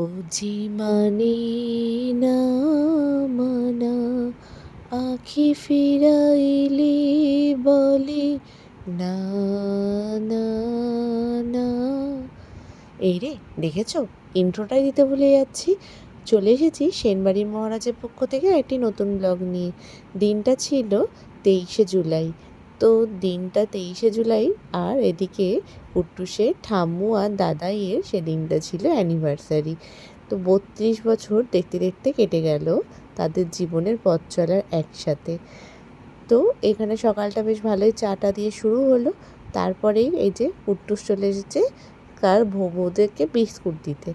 বুঝি মানে না মানা, আখি ফিরাইলে বলে, না না না। এই রে, দেখেছ? ইন্ট্রোটাই দিতে ভুলে যাচ্ছি। চলে এসেছি সেনবাড়ির মহারাজের পক্ষ থেকে একটি নতুন ব্লগ নিয়ে। দিনটা ছিল তেইশে জুলাই। তো দিনটা তেইশে জুলাই আর এদিকে কুট্টুসে ঠাম্মু আর দাদাইয়ের সেদিনটা ছিল অ্যানিভার্সারি তো বত্রিশ বছর দেখতে দেখতে কেটে গেল তাদের জীবনের পথ চলার একসাথে। তো এখানে সকালটা বেশ ভালোই চাটা দিয়ে শুরু হলো, তারপরেই এই যে কুট্টুস চলে এসেছে কার বৌদেরকে বিস্কুট দিতে।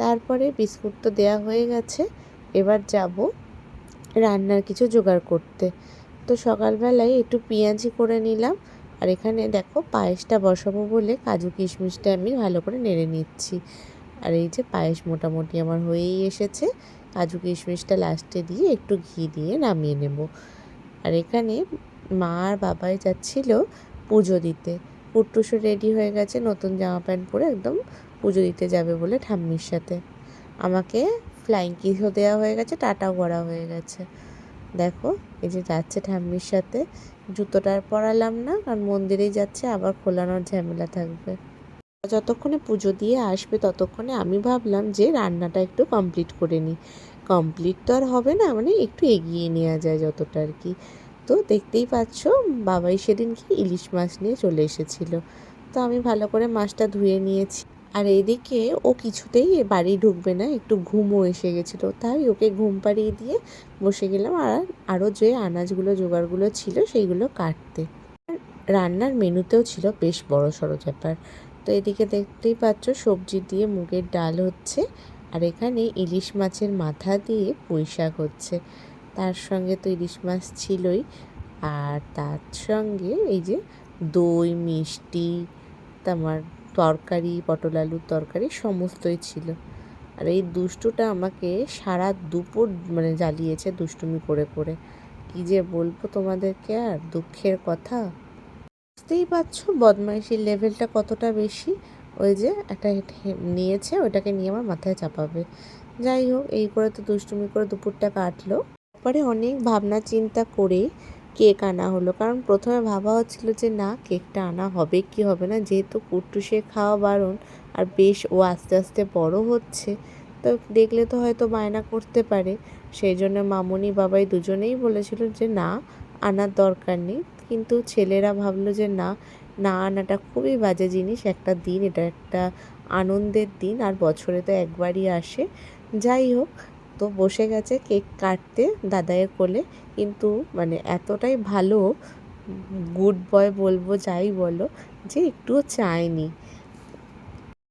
তারপরে বিস্কুট তো দেওয়া হয়ে গেছে, এবার যাব রান্নার কিছু জোগাড় করতে। তো সকালবেলায় একটু পেঁয়াজি করে নিলাম। আর এখানে দেখো পায়েসটা বসাবো বলে কাজু কিশমিশটা আমি ভালো করে নেড়ে নিচ্ছি। আর এই যে পায়েস মোটামুটি আমার হয়েই এসেছে। কাজু কিশমিশটা লাস্টে দিয়ে একটু ঘি দিয়ে নামিয়ে নেব। আর এখানে মা আর বাবাই যাচ্ছিল পুজো দিতে। পুট্টুসও রেডি হয়ে গেছে নতুন জামা প্যান্ট পরে একদম পুজো দিতে যাবে বলে ঠাম্মির সাথে। আমাকে ফ্লাইং কিসও দেওয়া হয়ে গেছে, টাটাও করা হয়ে গেছে। দেখো, এই যে যাচ্ছে ঠাম্মির সাথে। জুতোটা আর পরালাম না কারণ মন্দিরেই যাচ্ছে, আবার খোলানোর ঝামেলা থাকবে। যতক্ষণে পুজো দিয়ে আসবে, ততক্ষণে আমি ভাবলাম যে রান্নাটা একটু কমপ্লিট করে নিই। কমপ্লিট তো আর হবে না মানে একটু এগিয়ে নেওয়া যায় যতটা আর কি। তো দেখতেই পাচ্ছ, বাবাই সেদিন কি ইলিশ মাছ নিয়ে চলে এসেছিল। তো আমি ভালো করে মাছটা ধুয়ে নিয়েছি। আর এদিকে ও কিছুতেই বাড়ি ঢুকবে না, একটু ঘুমও এসে গেছিল। তাই ওকে ঘুম পাড়িয়ে দিয়ে বসে গেলাম আর আরও যে আনাজগুলো, জোগাড়গুলো ছিল সেইগুলো কাটতে। রান্নার মেনুতেও ছিল বেশ বড় সড়ো ব্যাপার। তো এদিকে দেখতেই পাচ্ছ সবজি দিয়ে মুগের ডাল হচ্ছে আর এখানে ইলিশ মাছের মাথা দিয়ে পুঁই শাক হচ্ছে। তার সঙ্গে তো ইলিশ মাছ ছিলই আর তার সঙ্গে এই যে দই, মিষ্টি, তোমার তরকারি, পটল আলুর তরকারি সমস্তই ছিল। আর এই দুষ্টুটা আমাকে সারা দুপুর মানে জ্বালিয়েছে দুষ্টুমি করে করে। কী যে বলব তোমাদেরকে আর, দুঃখের কথা। বুঝতেই পারছ বদমাইশির লেভেলটা কতটা বেশি? ওই যে একটা নিয়েছে ওটাকে নিয়ে আমার মাথায় চাপাবে। যাই হোক, এই করে তো দুষ্টুমি করে দুপুরটা কাটলো। তারপরে অনেক ভাবনা চিন্তা করে কেক আনা হলো। কারণ প্রথমে ভাবা হচ্ছিল যে, না, কেকটা আনা হবে কি হবে না? যেহেতু কুট্টুসে খাওয়া বারণ আর বেশ ও আস্তে আস্তে বড় হচ্ছে, তো দেখলে তো হয়তো বায়না করতে পারে। সেই জন্য মামনি, বাবাই দুজনেই বলেছিল যে, না, আনার দরকার নেই। কিন্তু ছেলেরা ভাবলো যে, না না আনাটা খুবই বাজে জিনিস। একটা দিন, এটা একটা আনন্দের দিন, আর বছরে তো একবারই আসে। যাই হোক তো বসে গেছে কেক কাটতে দাদাইয়ের কোলে। কিন্তু মানে এতটাই ভালো, গুড বয় বলব যাই বলো, যে একটুও চায়নি।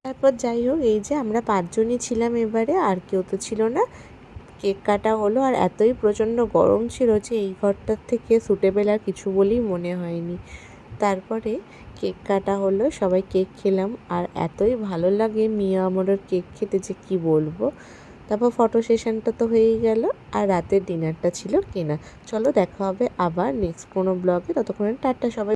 তারপর যাই হোক, এই যে আমরা পাঁচজনই ছিলাম এবারে, আর কেউ তো ছিল না। কেক কাটা হলো, আর এতই প্রচণ্ড গরম ছিল যে এই ঘরটার থেকে সুটেবেল আর কিছু বলেই মনে হয়নি। তারপরে কেক কাটা হলো, সবাই কেক খেলাম, আর এতই ভালো লাগে মিয়া আমরের কেক খেতে যে কি বলব। তারপর ফটো সেশনটা তো হয়েই গেল, আর রাতের ডিনারটা ছিল কেনা। চলো দেখা হবে আবার নেক্সট কোনো ব্লগে ততক্ষণে টাটা, সবাই